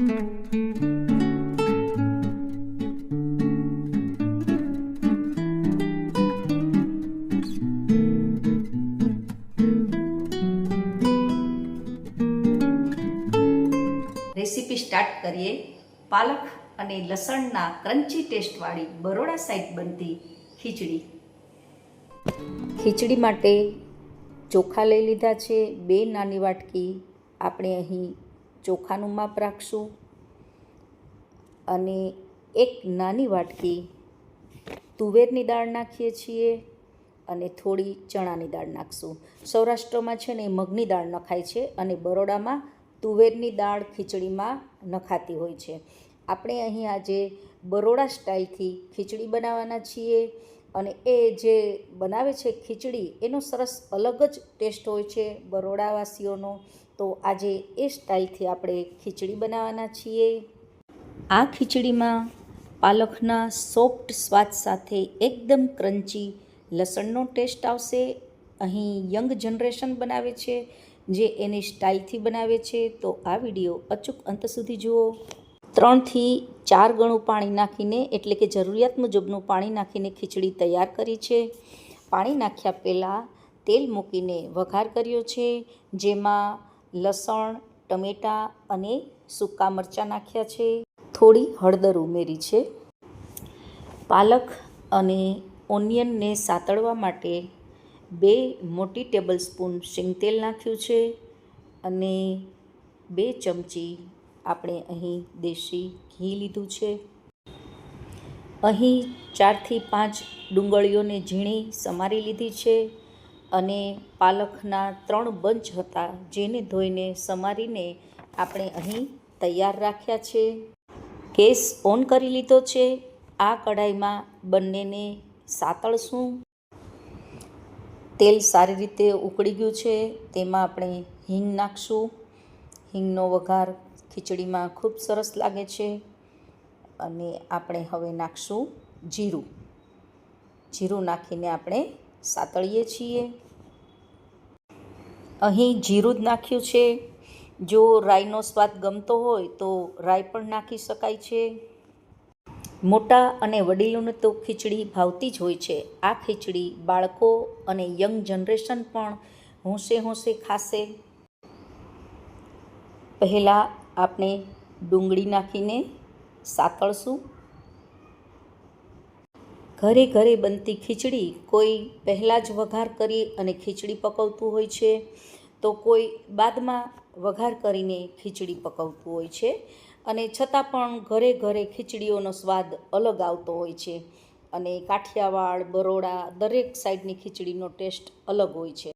Recipe start કરીએ. પાલક અને લસણના ક્રન્ચી ટેસ્ટવાળી બરોડા સાઈડ બનતી ખીચડી. ખીચડી માટે ચોખા લઈ લીધા છે, બે નાની વાટકી. આપણે અહીં ચોખાનું માપ રાખશું અને એક નાની વાટકી તુવેરની દાળ નાખીએ છીએ અને થોડી ચણાની દાળ નાખશું. સૌરાષ્ટ્રમાં છે ને મગની દાળ નખાય છે અને બરોડામાં તુવેરની દાળ ખીચડીમાં નખાતી હોય છે. આપણે અહીં આજે બરોડા સ્ટાઇલથી ખીચડી બનાવવાના છીએ અને એ જે બનાવે છે ખીચડી એનો સરસ અલગ જ ટેસ્ટ હોય છે બરોડાવાસીઓનો. તો આજે એ સ્ટાઇલથી આપણે ખીચડી બનાવવાના છીએ. આ ખીચડીમાં પાલકના સોફ્ટ સ્વાદ સાથે એકદમ ક્રન્ચી લસણનો ટેસ્ટ આવશે. અહીં યંગ જનરેશન બનાવે છે, જે એની સ્ટાઇલથી બનાવે છે. તો આ વીડિયો અચૂક અંત સુધી જુઓ. ત્રણથી ચાર ગણું પાણી નાખીને, એટલે કે જરૂરિયાત મુજબનું પાણી નાખીને ખીચડી તૈયાર કરી છે. પાણી નાખ્યા પહેલાં તેલ મૂકીને વઘાર કર્યો છે, જેમાં લસણ, ટમેટાં અને સૂકા મરચાં નાખ્યા છે. થોડી હળદર ઉમેરી છે. પાલક અને ઓનિયનને સાતળવા માટે બે મોટી ટેબલ સ્પૂન શીંગતેલ નાખ્યું છે અને બે ચમચી આપણે અહીં દેશી ઘી લીધું છે. અહીં ચારથી પાંચ ડુંગળીઓને ઝીણી સમારી લીધી છે. અને પાલકના ત્રણ બંચ હતા, જેને ધોઈને સમારીને આપણે અહીં તૈયાર રાખ્યા છે. ગેસ ઓન કરી લીધો છે. આ કઢાઈમાં બંનેને સાતળશું. તેલ સારી રીતે ઉકળી ગયું છે. તેમાં આપણે હિંગ નાખશું. હિંગનો વઘાર ખીચડીમાં ખૂબ સરસ લાગે છે. અને આપણે હવે નાખશું જીરું. જીરું નાખીને આપણે સાતળીએ છીએ. અહીં જીરું જ નાખ્યું છે. જો રાઈનો સ્વાદ ગમતો હોય તો રાઈ પણ નાખી શકાય છે. મોટા અને વડીલોને તો ખીચડી ભાવતી જ હોય છે. આ ખીચડી બાળકો અને યંગ જનરેશન પણ હોંશે હોંશે ખાશે. પહેલાં આપણે ડુંગળી નાખીને સાતળશું. ઘરે ઘરે બનતી ખીચડી કોઈ પહેલાં જ વઘાર કરી અને ખીચડી પકવતું હોય છે? તો કોઈ બાદમાં વઘાર કરીને ખીચડી પકવતું હોય છે? અને છતાં પણ ઘરે ઘરે ખીચડીઓનો સ્વાદ અલગ આવતો હોય છે અને કાઠિયાવાડ, બરોડા દરેક સાઈડની ખીચડીનો ટેસ્ટ અલગ હોય છે.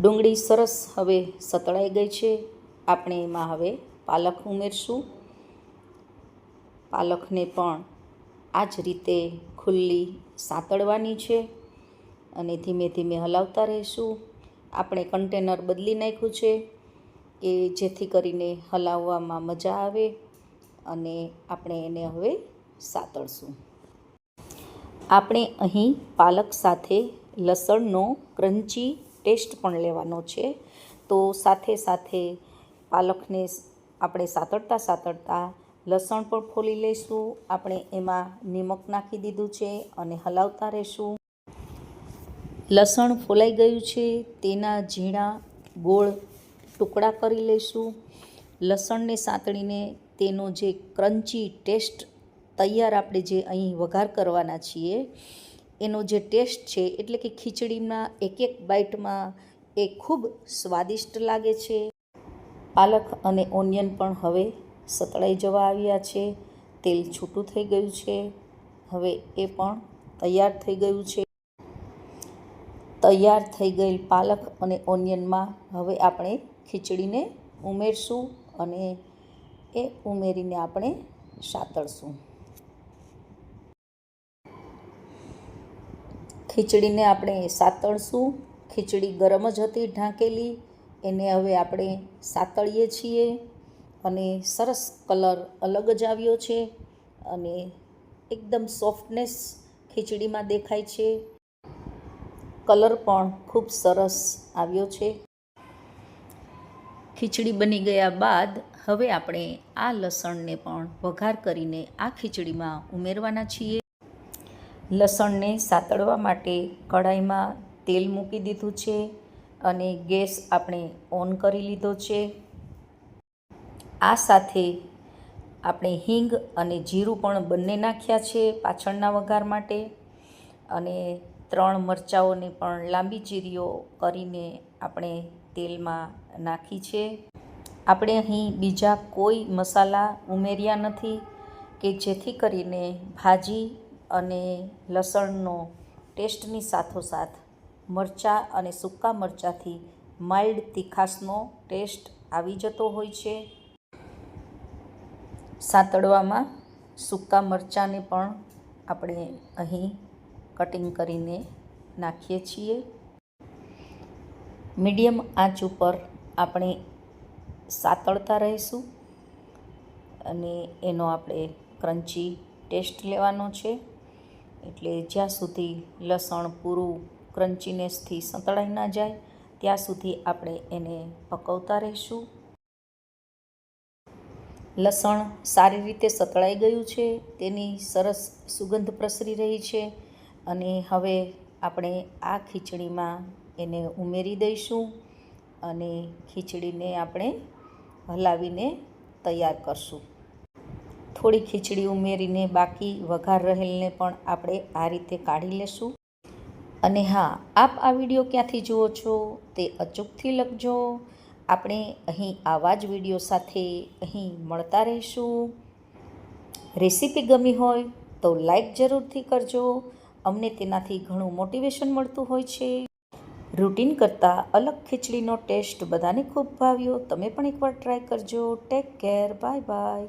ડુંગળી સરસ હવે સતળાઈ ગઈ છે. આપણે એમાં હવે પાલક ઉમેરશું. પાલકને પણ આ જ રીતે ખુલ્લી સાતળવાની છે અને ધીમે ધીમે હલાવતા રહીશું. આપણે કન્ટેનર બદલી નાખ્યું છે કે જેથી કરીને હલાવવામાં મજા આવે અને આપણે એને હવે સાતળશું આપણે અહીં પાલક સાથે લસણનો ક્રન્ચી ટેસ્ટ પણ લેવાનો છે. તો સાથે સાથે પાલકને આપણે સાતળતા સાતળતા લસણ પણ ફોલી લઈશું. આપણે એમાં નિમક નાખી દીધું છે અને હલાવતા રહીશું. લસણ ફોલાઈ ગયું છે, તેના ઝીણા ગોળ ટુકડા કરી લઈશું. લસણને સાંતળીને તેનો જે ક્રન્ચી ટેસ્ટ તૈયાર આપણે જે અહીં વઘાર કરવાના છીએ, એનો જે ટેસ્ટ છે, એટલે કે ખીચડીમાં એક એક બાઇટમાં એ ખૂબ સ્વાદિષ્ટ લાગે છે. પાલક અને ઓનિયન પણ હવે સતળાઈ જવા આવ્યા છે, તેલ છૂટું થઈ ગયું છે, હવે એ પણ તૈયાર થઈ ગયું છે. તૈયાર થઈ ગયેલ પાલક અને ઓનિયનમાં હવે આપણે ખીચડીને ઉમેરશું અને એ ઉમેરીને આપણે સાતળશું. ખીચડીને આપણે સાતળશું. ખીચડી ગરમ જ હતી ઢાંકેલી, એને હવે આપણે સાતળીએ છીએ. અને સરસ કલર અલગ જ આવ્યો છે અને એકદમ સોફ્ટનેસ ખીચડીમાં દેખાય છે. કલર પણ ખૂબ સરસ આવ્યો છે. ખીચડી બની ગયા બાદ હવે આપણે આ લસણને પણ વઘાર કરીને આ ખીચડીમાં ઉમેરવાના છીએ. લસણને સાતળવા માટે કઢાઈમાં તેલ મૂકી દીધું છે અને ગેસ આપણે ઓન કરી લીધો છે. આ સાથે આપણે હિંગ અને જીરું પણ બંને નાખ્યા છે પાછળના વઘાર માટે. અને ત્રણ મરચાંઓને પણ લાંબી ચીરીઓ કરીને આપણે તેલમાં નાખી છે. આપણે અહીં બીજા કોઈ મસાલા ઉમેર્યા નથી કે જેથી કરીને ભાજી અને લસણનો ટેસ્ટની સાથોસાથ મરચાં અને સૂકા મરચાંથી માઇલ્ડ તીખાસનો ટેસ્ટ આવી જતો હોય છે. સાતળવામાં સૂકા મરચાંને પણ આપણે અહીં કટિંગ કરીને નાખીએ છીએ. મીડિયમ આંચ ઉપર આપણે સાતળતા રહીશું અને એનો આપણે ક્રન્ચી ટેસ્ટ લેવાનો છે. એટલે જ્યાં સુધી લસણ પૂરું ક્રન્ચીનેસથી સંતળાઈ ના જાય, ત્યાં સુધી આપણે એને પકવતા રહીશું. લસણ સારી રીતે સતળાઈ ગયું છે, તેની સરસ સુગંધ પ્રસરી રહી છે અને હવે આપણે આ ખીચડીમાં એને ઉમેરી દઈશું અને ખીચડીને આપણે હલાવીને તૈયાર કરશું. થોડી ખીચડી ઉમેરીને બાકી વઘાર રહેલને પણ આપણે આ રીતે કાઢી લેશું. અને હા, આપ આ વીડિયો ક્યાંથી જુઓ છો તે અચૂકથી લખજો. આપણે અહીં આવા જ વીડિયો સાથે અહીં મળતા રહીશું. રેસીપી ગમી હોય તો લાઈક જરૂરથી કરજો. અમને તેનાથી ઘણું મોટિવેશન મળતું હોય છે. રૂટીન કરતાં અલગ ખીચડીનો ટેસ્ટ બધાને ખૂબ ભાવ્યો. તમે પણ એકવાર ટ્રાય કરજો. Take care bye bye